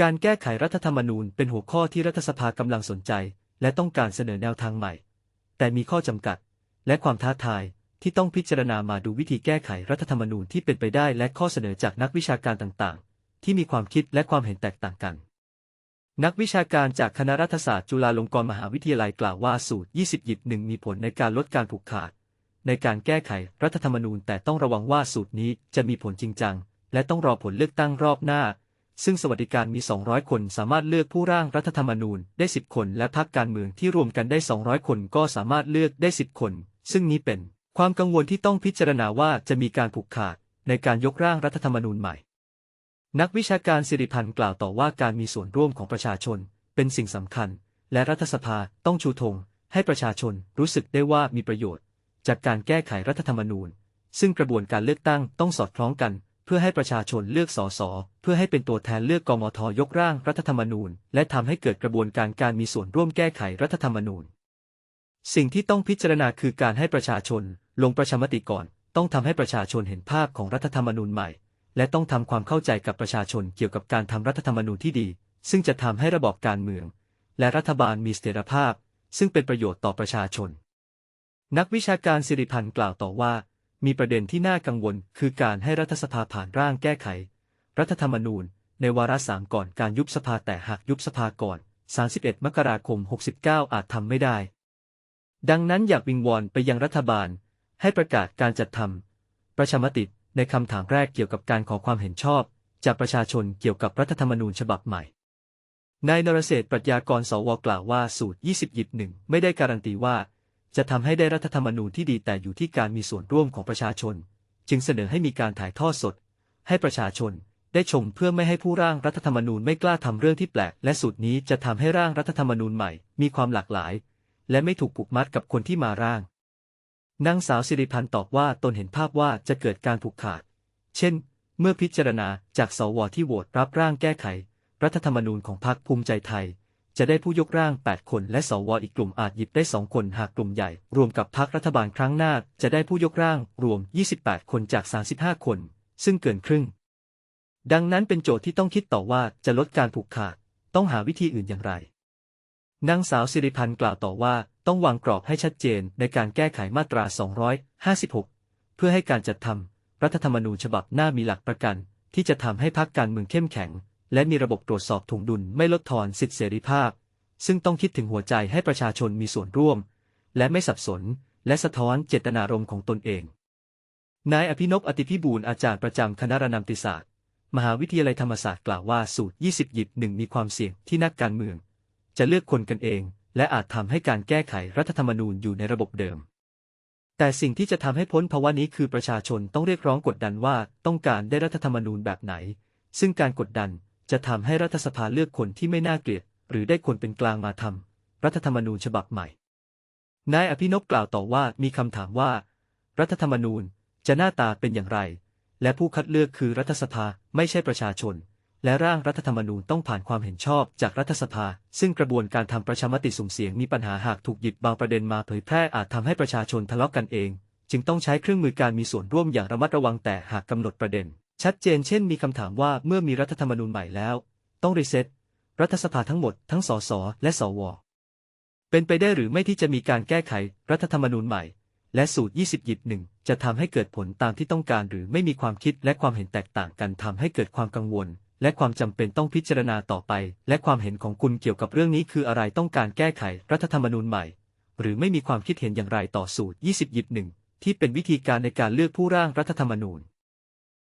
การแก้ไขรัฐธรรมนูญเป็นหัวข้อที่รัฐสภากำลังสนใจ และต้องการเสนอแนวทางใหม่ แต่มีข้อจำกัด และความท้าทายที่ต้องพิจารณามาดูวิธีแก้ไขรัฐธรรมนูญที่เป็นไปได้และข้อเสนอจากนักวิชาการต่างๆ ที่มีความคิดและความเห็นแตกต่างกัน นักวิชาการจากคณะรัฐศาสตร์จุฬาลงกรณ์มหาวิทยาลัยกล่าวว่าสูตร 20หยิบหนึ่งมีผลในการลดการผูกขาด ในการแก้ไขรัฐธรรมนูญแต่ต้องระวังว่าสูตรนี้จะมีผลจริงจัง และต้องรอผลเลือกตั้งรอบหน้า ซึ่งสวัสดิการมี 200 คนสามารถเลือกผู้ร่างรัฐธรรมนูญได้ 10 คน และพรรคการเมืองที่รวมกันได้ 200 คนก็สามารถเลือกได้ 10 คน ซึ่งนี้เป็นความกังวลที่ต้องพิจารณาว่าจะมีการผูกขาดในการยกร่างรัฐธรรมนูญใหม่ นักวิชาการสิริพันธ์กล่าวต่อว่าการมีส่วนร่วมของประชาชน เป็นสิ่งสำคัญ และรัฐสภาต้องชูธงให้ประชาชนรู้สึกได้ว่ามีประโยชน์ จากการแก้ไขรัฐธรรมนูญ ซึ่งกระบวนการเลือกตั้งต้องสอดคล้องกัน เพื่อให้ประชาชนเลือกสส เพื่อให้เป็นตัวแทนเลือกกมทยกร่างรัฐธรรมนูญ และทำให้เกิดกระบวนการการมีส่วนร่วมแก้ไขรัฐธรรมนูญ สิ่งที่ต้องพิจารณาคือการให้ประชาชน ลงประชามติก่อน ต้องทำให้ประชาชนเห็นภาพของรัฐธรรมนูญใหม่ และต้องทำความเข้าใจกับประชาชนเกี่ยวกับการทำรัฐธรรมนูญที่ดี ซึ่งจะทำให้ระบอบการเมือง และรัฐบาลมีเสถียรภาพ ซึ่งเป็นประโยชน์ต่อประชาชน นักวิชาการสิริพันธ์กล่าวต่อว่า มีประเด็นที่น่ากังวล คือการให้รัฐสภาผ่านร่างแก้ไข รัฐธรรมนูญ ในวาระสามก่อนการยุบสภาแต่หากยุบสภาก่อน 31 มกราคม 69 อาจทำไม่ได้ ดังนั้นอยากวิงวอนไปยังรัฐบาล ให้ประกาศการจัดทำประชามติในคำถามแรกเกี่ยวกับการขอความเห็นชอบ จากประชาชนเกี่ยวกับรัฐธรรมนูญฉบับใหม่นายนรเศรษฐปรัชญากรสวกล่าวว่าสูตร 20 หยิบหนึ่งไม่ได้การันตีว่า จะทำให้ได้รัฐธรรมนูญที่ดีแต่อยู่ที่การมีส่วนร่วมของประชาชน จึงเสนอให้มีการถ่ายทอดสด ให้ประชาชนได้ชมเพื่อไม่ให้ผู้ร่างรัฐธรรมนูญไม่กล้าทำเรื่องที่แปลก และสูตรนี้จะทำให้ร่างรัฐธรรมนูญใหม่ มีความหลากหลาย และไม่ถูกผูกมัดกับคนที่มาร่างนางสาวสิริพันธ์ตอบว่าตนเห็นภาพว่าจะเกิดการผูกขาด เช่น เมื่อพิจารณาจากสวที่โหวตรับร่างแก้ไข รัฐธรรมนูญของพรรคภูมิใจไทย จะได้ผู้ยกร่าง 8 คน และสวอีกกลุ่มอาจหยิบได้ 2 คนหากกลุ่มใหญ่ รวมกับพรรครัฐบาลครั้งหน้า จะได้ผู้ยกร่าง รวม 28 คนจาก 35 คน ซึ่งเกินครึ่ง ดังนั้นเป็นโจทย์ที่ต้องคิดต่อว่าจะลดการผูกขาด ต้องหาวิธีอื่นอย่างไรนางสาวสิริพันธ์กล่าวต่อว่าต้องวางกรอบให้ชัดเจนในการแก้ไขมาตรา 256 เพื่อให้การจัดทำรัฐธรรมนูญฉบับหน้ามีหลักประกัน ที่จะทำให้พรรคการเมืองเข้มแข็ง และมีระบบตรวจสอบถ่วงดุลไม่ลดทอนสิทธิเสรีภาพ ซึ่งต้องคิดถึงหัวใจให้ประชาชนมีส่วนร่วม และไม่สับสน และสะท้อนเจตนารมณ์ของตนเอง นายอภินพอติพิบูลอาจารย์ประจำคณะรนามติศาสตร์ มหาวิทยาลัยธรรมศาสตร์กล่าวว่าสูตร 20 หยิบหนึ่งมีความเสี่ยงที่นักการเมือง จะเลือกคนกันเอง และอาจทำให้การแก้ไขรัฐธรรมนูญอยู่ในระบบเดิมแต่สิ่งที่จะทำให้พ้นภาวะนี้คือประชาชนต้องเรียกร้องกดดันว่าต้องการได้รัฐธรรมนูญแบบไหน ซึ่งการกดดัน จะทำให้รัฐสภาเลือกคนที่ไม่น่าเกลียด หรือได้คนเป็นกลางมาทำรัฐธรรมนูญฉบับใหม่ นายอภินพกล่าวต่อว่ามีคำถามว่า รัฐธรรมนูญจะหน้าตาเป็นอย่างไร และผู้คัดเลือกคือรัฐสภาไม่ใช่ประชาชน และร่างรัฐธรรมนูญต้องผ่านความเห็นชอบจากรัฐสภา ซึ่งกระบวนการทำประชามติสุ่มเสียงมีปัญหาหากถูกหยิบบางประเด็นมาเผยแพร่อาจทำให้ประชาชนทะเลาะกันเอง จึงต้องใช้เครื่องมือการมีส่วนร่วมอย่างระมัดระวังแต่หากกำหนดประเด็น ชัดเจนเช่นมีคำถามว่าเมื่อมีรัฐธรรมนูญใหม่แล้ว ต้องรีเซ็ตรัฐสภาทั้งหมดทั้งสสและสว เป็นไปได้หรือไม่ที่จะมีการแก้ไขรัฐธรรมนูญใหม่ และสูตร 20หยิบหนึ่งจะทำให้เกิดผลตามที่ต้องการหรือไม่มีความคิดและความเห็นแตกต่างกันทำให้เกิดความกังวล และความจำเป็นต้องพิจารณาต่อไป และความเห็นของคุณเกี่ยวกับเรื่องนี้คืออะไรต้องการแก้ไขรัฐธรรมนูญใหม่ หรือไม่มีความคิดเห็นอย่างไรต่อสูตร 20หยิบหนึ่งที่เป็นวิธีการในการเลือกผู้ร่างรัฐธรรมนูญ